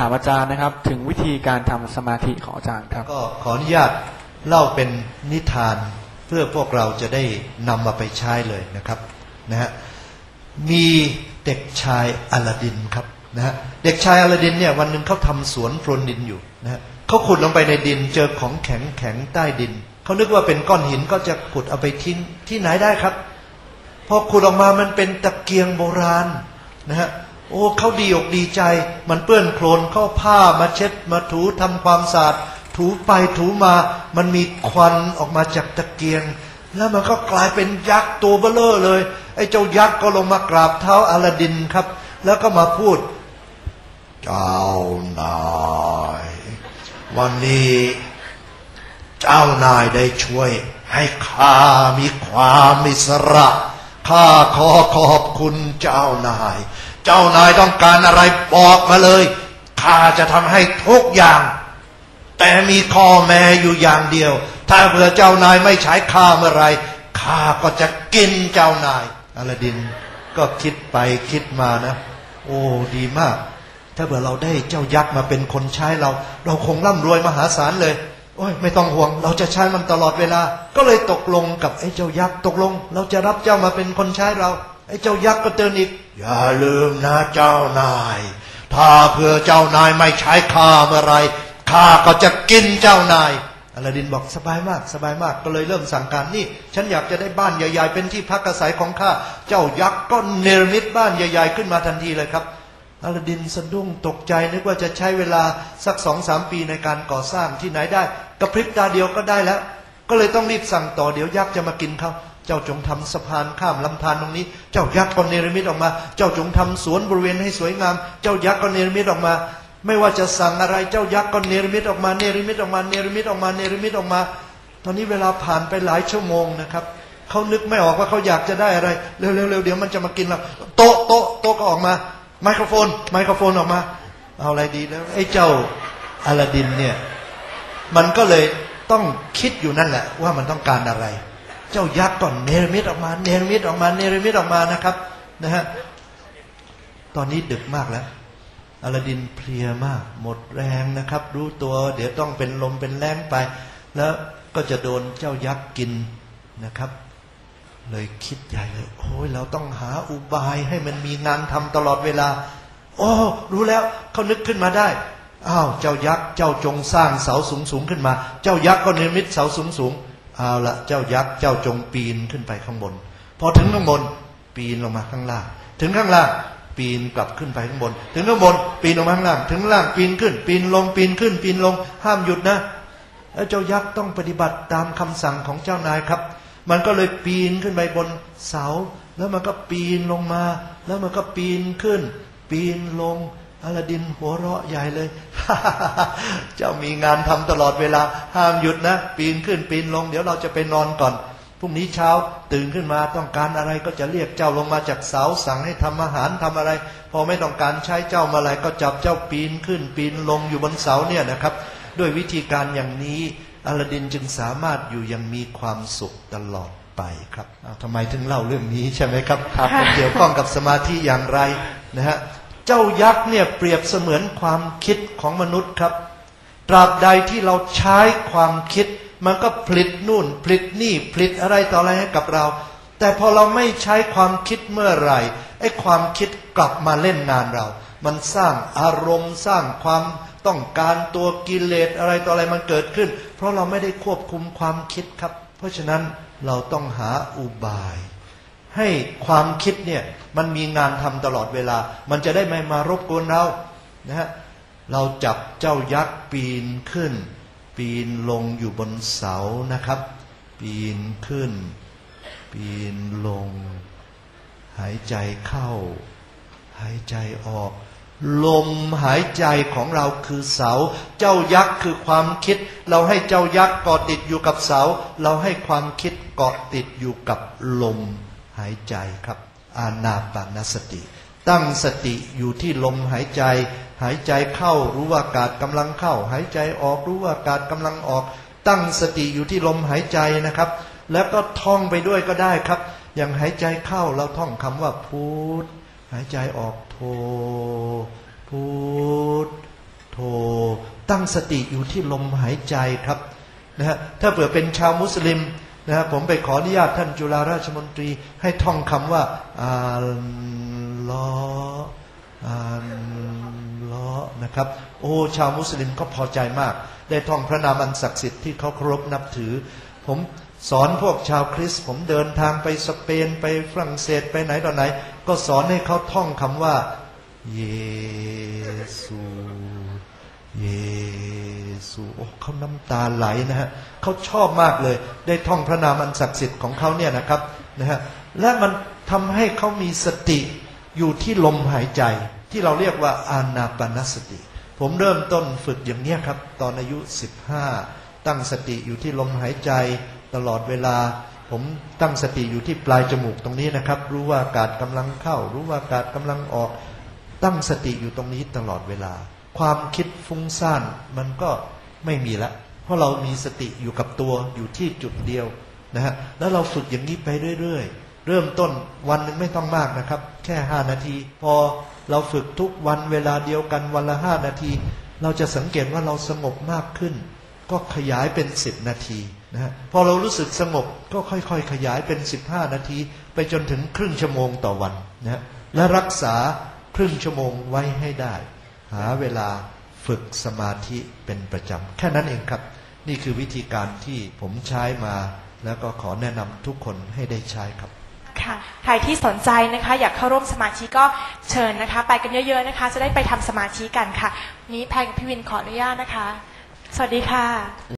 ถามอาจารย์นะครับ ถึงวิธีการทำสมาธิของอาจารย์ครับ ก็ขออนุญาตเล่าเป็นนิทานเพื่อพวกเราจะได้นำมาไปใช้เลยนะครับนะฮะมีเด็กชายอลาดินครับนะฮะเด็กชายอลาดินเนี่ยวันหนึ่งเขาทำสวนพรนดินอยู่นะฮะเขาขุดลงไปในดินเจอของแข็งแข็งใต้ดินเขานึกว่าเป็นก้อนหินก็จะขุดเอาไปทิ้งที่ไหนได้ครับพอขุดออกมามันเป็นตะเกียงโบราณนะฮะ โอ้เขาดีอกดีใจ มันเปื้อนโคลนเข้าผ้ามาเช็ดมาถูทำความสะอาดถูไปถูมา มันมีควันออกมาจากตะเกียง แล้วมันก็กลายเป็นยักษ์ตัวเบ้อเลย ไอ้เจ้ายักษ์ก็ลงมากราบเท้าอลาดินครับ แล้วก็มาพูด เจ้านาย วันนี้ เจ้านายได้ช่วย ให้ข้ามีความอิสระข้าขอขอบคุณเจ้านาย เจ้านายต้องการอะไรบอกมาเลยข้าจะทำให้ทุกอย่าง แต่มีข้อแม้อยู่อย่างเดียว ถ้าเผื่อเจ้านายไม่ใช้ข้าเมื่อไรข้าก็จะกินเจ้านายอลาดินก็คิดไปคิดมานะ โอ้ดีมาก ถ้าเผื่อเราได้เจ้ายักษ์มาเป็นคนใช้เรา เราคงร่ำรวยมหาศาลเลยโอ้ยไม่ต้องห่วง เราจะใช้มันตลอดเวลา ก็เลยตกลงกับไอ้เจ้ายักษ์ตกลง เราจะรับเจ้ามาเป็นคนใช้เรา ไอ้เจ้ายักษ์ก็เตือนอีก อย่าลืมนะเจ้านาย ถ้าเผื่อเจ้านายไม่ใช้ข้าเมื่อไรข้าก็จะกินเจ้านายอลาดินบอกสบายมาก สบายมากก็เลยเริ่มสั่งการนี่ ฉันอยากจะได้บ้านใหญ่ๆ เป็นที่พักอาศัยของข้าเจ้ายักษ์ก็เนรมิตบ้านใหญ่ ๆ ขึ้นมาทันทีเลยครับอลาดินสะดุ้งตกใจนึกว่าจะใช้เวลาสักสองสามปีในการก่อสร้างที่ไหนได้ กระพริบตาเดียวก็ได้แล้ว ก็เลยต้องรีบสั่งต่อเดี๋ยวยักษ์จะมากินเขา เจ้าจงทำสะพานข้ามลำธารตรงนี้ เจ้ายักษ์ก็เนรมิตออกมา เจ้าจงทำสวนบริเวณให้สวยงาม เจ้ายักษ์ก็เนรมิตออกมา ไม่ว่าจะสั่งอะไรเจ้ายักษ์ก็เนรมิตออกมา เนรมิตออกมา เนรมิตออกมา เนรมิตออกมา ตอนนี้เวลาผ่านไปหลายชั่วโมงนะครับเขานึกไม่ออกว่าเขาอยากจะได้อะไร เร็วๆเดี๋ยวมันจะมากินเราโต๊ะโต๊ะโต๊ะก็ออกมา ไมโครโฟน ไมโครโฟนออกมา เอาอะไรดีแล้วไอ้เจ้าอลาดินเนี่ย มันก็เลยต้องคิดอยู่นั่นแหละ ว่ามันต้องการอะไร เจ้ายักษ์ก่อนเนรมิตออกมา เนรมิตออกมา เนรมิตออกมานะครับนะฮะตอนนี้ดึกมากแล้วอลาดินเพลียมาก หมดแรงนะครับ รู้ตัว เดี๋ยวต้องเป็นลมเป็นแรงไป แล้วก็จะโดนเจ้ายักษ์กินนะครับ เลยคิดใหญ่เลยโอ้ยเราต้องหาอุบายให้มันมีงานทำตลอดเวลา โอ้รู้แล้วเขานึกขึ้นมาได้อ้าวเจ้ายักษ์เจ้าจงสร้างเสาสูงสูงขึ้นมา เจ้ายักษ์ก็เนรมิตเสาสูงสูง เอาละเจ้ายักษ์เจ้าจงปีนขึ้นไปข้างบน พอถึงข้างบนปีนลงมาข้างล่าง ถึงข้างล่างปีนกลับขึ้นไปข้างบน ถึงข้างบน ปีนลงมาข้างล่าง ถึงล่างปีนขึ้น ปีนลงปีนขึ้น ปีนลงห้ามหยุดนะแล้วเจ้ายักษ์ต้องปฏิบัติตามคำสั่งของเจ้านายครับ มันก็เลยปีนขึ้นไปบนเสา แล้วมันก็ปีนลงมา แล้วมันก็ปีนขึ้น ปีนลง อลาดินหัวเราะใหญ่เลย เจ้ามีงานทำตลอดเวลา ห้ามหยุดนะ ปีนขึ้นปีนลง เดี๋ยวเราจะไปนอนก่อน พรุ่งนี้เช้าตื่นขึ้นมาต้องการอะไรก็จะเรียกเจ้าลงมาจากเสาสั่งให้ทำอาหารทำอะไร พอไม่ต้องการใช้เจ้ามาอะไรก็จับเจ้าปีนขึ้น ปีนลงอยู่บนเสาเนี่ยนะครับ ด้วยวิธีการอย่างนี้อลาดินจึงสามารถอยู่อยังมีความสุขตลอดไปครับอ้าวทำไมถึงเล่าเรื่องนี้ใช่ไหมครับครับมันเกี่ยวข้องกับสมาธิอย่างไรนะฮะ เจ้ายักษ์เนี่ยเปรียบเสมือนความคิดของมนุษย์ครับ ตราบใดที่เราใช้ความคิด มันก็ผลิตนู่นผลิตนี่ผลิตอะไรต่ออะไรให้กับเรา แต่พอเราไม่ใช้ความคิดเมื่อไหร่ไอ้ความคิดกลับมาเล่นงานเรา มันสร้างอารมณ์สร้างความต้องการตัวกิเลสอะไรต่ออะไรมันเกิดขึ้น เพราะเราไม่ได้ควบคุมความคิดครับ เพราะฉะนั้นเราต้องหาอุบาย ให้ความคิดเนี่ยมันมีงานทำตลอดเวลา มันจะได้ไม่มารบกวนเรานะฮะเราจับเจ้ายักษ์ปีนขึ้น ปีนลงอยู่บนเสานะครับ ปีนขึ้น ปีนลง หายใจเข้า หายใจออก ลมหายใจของเราคือเสา เจ้ายักษ์คือความคิด เราให้เจ้ายักษ์เกาะติดอยู่กับเสา เราให้ความคิดเกาะติดอยู่กับลม หายใจครับอานาปานสติ ตั้งสติอยู่ที่ลมหายใจ หายใจเข้ารู้ว่าอากาศกำลังเข้า หายใจออกรู้ว่าอากาศกำลังออก ตั้งสติอยู่ที่ลมหายใจนะครับ แล้วก็ท่องไปด้วยก็ได้ครับ อย่างหายใจเข้าเราท่องคำว่าพุทหายใจออกโทพุทโทตั้งสติอยู่ที่ลมหายใจครับนะฮะถ้าเผื่อเป็นชาวมุสลิม นะฮะผมไปขออนุญาตท่านจุฬาราชมนตรี ให้ท่องคำว่าอัลลอฮ์อัลลอฮ์นะครับ โอ้ ชาวมุสลิมก็พอใจมาก ได้ท่องพระนามอันศักดิ์สิทธิ์ที่เขาเคารพนับถือ ผมสอนพวกชาวคริสต์ผมเดินทางไปสเปนไปฝรั่งเศสไปไหนต่อไหน ก็สอนให้เขาท่องคำว่า เยซู เยซูโอ้เขาน้ำตาไหลนะฮะเขาชอบมากเลย ได้ท่องพระนามอันศักดิ์สิทธิ์ของเขาเนี่ยนะครับนะฮะและมันทำให้เขามีสติอยู่ที่ลมหายใจ ที่เราเรียกว่าอานาปนสติ ผมเริ่มต้นฝึกอย่างเนี้ยครับ ตอนอายุ 15 ตั้งสติอยู่ที่ลมหายใจตลอดเวลา ผมตั้งสติอยู่ที่ปลายจมูกตรงนี้นะครับ รู้ว่าอากาศกำลังเข้า รู้ว่าอากาศกำลังออก ตั้งสติอยู่ตรงนี้ตลอดเวลา ความคิดฟุ้งซ่านมันก็ไม่มีละ เพราะเรามีสติอยู่กับตัวอยู่ที่จุดเดียวนะฮะแล้วเราฝึกอย่างนี้ไปเรื่อยๆ เริ่มต้นวันหนึ่งไม่ต้องมากนะครับ แค่ห้านาที พอเราฝึกทุกวันเวลาเดียวกันวันละห้านาที เราจะสังเกตว่าเราสงบมากขึ้น ก็ขยายเป็นสิบนาทีนะฮะพอเรารู้สึกสงบก็ค่อยๆ ขยายเป็นสิบห้านาที ไปจนถึงครึ่งชั่วโมงต่อวันนะฮะและรักษาครึ่งชั่วโมงไว้ให้ได้ หาเวลาฝึกสมาธิเป็นประจำ แค่นั้นเองครับ นี่คือวิธีการที่ผมใช้มา แล้วก็ขอแนะนำทุกคนให้ได้ใช้ครับค่ะใครที่สนใจนะคะ อยากเข้าร่วมสมาธิก็เชิญนะคะ ไปกันเยอะๆนะคะ จะได้ไปทำสมาธิกันค่ะ นี้แพงพี่วินขออนุญาตนะคะ สวัสดีค่ะ